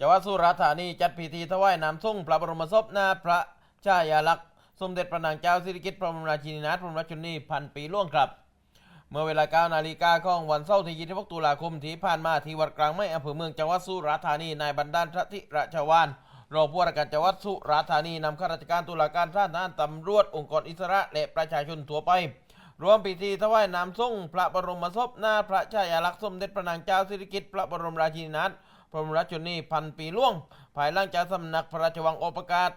จังหวัดสุราษฎร์ธานีจัดพิธีถวายน้ำส่งพระบรมศพหน้าพระชายาลักษณ์สมเด็จพระนางเจ้าสิริกิติ์พระบรมราชินีนาถพระบรมราชชนีพันปีล่วงครับ เมื่อเวลา9นาฬิกาของวันเสาร์ที่26ตุลาคมที่ผ่านมาที่วัดกลางไม้อำเภอเมืองจังหวัดสุราษฎร์ธานีนายบรรดาลทธิราชวานรองผู้ว่าราชการจังหวัดสุราษฎร์ธานีนำข้าราชการตุลาการทหารตำรวจองค์กรอิสระและประชาชนทั่วไปรวมพิธีถวายน้ำส่งพระบรมศพหน้าพระชายาลักษณ์สมเด็จพระนางเจ้าสิริกิติ์พระบรมราชินีนาถ พระบรมราชชนนีพันปีล่วง ภายหลังจากสำนักพระราชวังโอประกาศ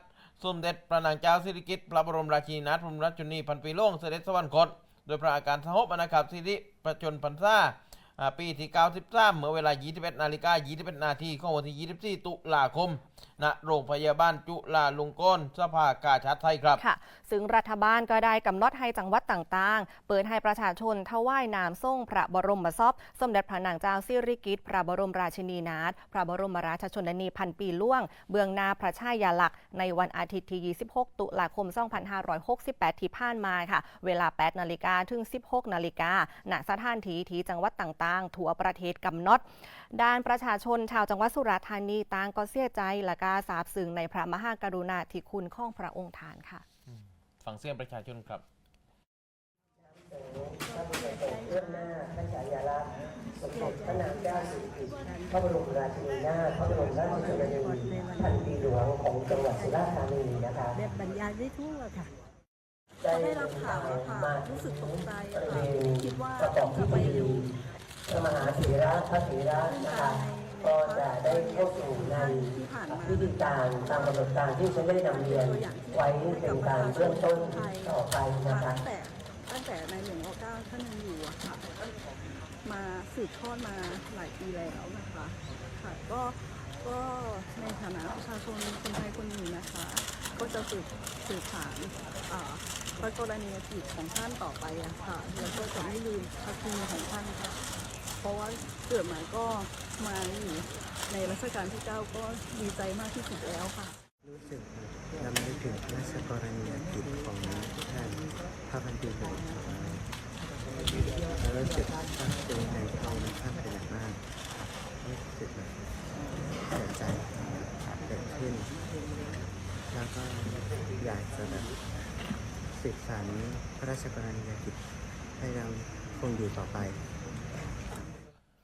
สมเด็จพระนางเจ้าสิริกิติ์พระบรมราชินีนาถพระบรมราชชนนีพันปีล่วงเสด็จสวรรคต โดยพระอาการสหบอนาคาสิริประชนพรรษาอ่า ปีที่93เมื่อเวลา 21นาฬิกา21นาทีของวันที่ 24 ตุลาคมณโรงพยาบาลจุฬาลงกรณ์สภากาชาดไทยครับค่ะ ซึ่งรัฐบาลก็ได้กำหนดให้จังหวัดต่างๆ เปิดให้ประชาชนถวายน้ำส่งพระบรมศพสมเด็จพระนางเจ้าสิริกิติ์พระบรมราชินีนาถพระบรมราชชนนีพันปีล่วง เบื้องหน้าพระชายาลักษณ์ในวันอาทิตย์ที่ 26 ตุลาคม 2568 ที่ผ่านมาค่ะ เวลา 8 นาฬิกาถึง 16 นาฬิกาณสถานที่ที่จังหวัดต่างๆทั่วประเทศกำหนดด้านประชาชนชาวจังหวัดสุราษฎร์ธานีต่างก็เสียใจและก็ซาบซึ้งในพระมหากรุณาธิคุณของพระองค์ท่านค่ะฟังเสียงประชาชนครับพระบรมศพเบื้องหน้าพระฉายาลักษณ์สมเด็จพระนางเจ้าสิริกิติ์พระบรมราชินีนาถพระบรมราชชนนีพันปีหลวงของจังหวัดสุราษฎร์ธานีนะคะแบบบรรยายได้ทั่วค่ะได้ได้เดิรับนข่าทาวงอะค่ะมารู้สึกตกใจบอะริเวค่ะณคิดว่าประกอบ มหาเถระพระเถระนะคะก็จะได้เข้าสู่ในพิธีการตามกำหนดการที่ฉันได้นำเรียนไว้เป็นการเริ่มต้นต่อไปนะคะตั้งแต่ตั้งแต่ในหลวงรัชกาลท่านยังอยู่อะค่ะมาสืบทอดมาหลายปีแล้วนะคะค่ะก็ก็ในฐานะประชาชนคนไทยคนหนึ่งนะคะ ก็จะสืบสืบสานอ่าพระกรณียกิจของท่านต่อไปอะค่ะแล้วก็จะไม่ลืมพระคุณของท่านค่ะ เพราะว่าเกิดมาก็มาอยู่ในรัชกาลที่9ก็ดีใจมากที่สุดแล้วค่ะ รู้สึกลำลึกถึงพระราชกรณียกิจของท่านพระพันปีหลวงของเราแล้วรู้สึกซาบซึ้งในพระองค์ท่านเป็นอย่างมากรู้สึกแบบเสียใจเกิดขึ้น แล้วก็อยากจะแบบสืบสานพระราชกรณียกิจให้เราคงอยู่ต่อไป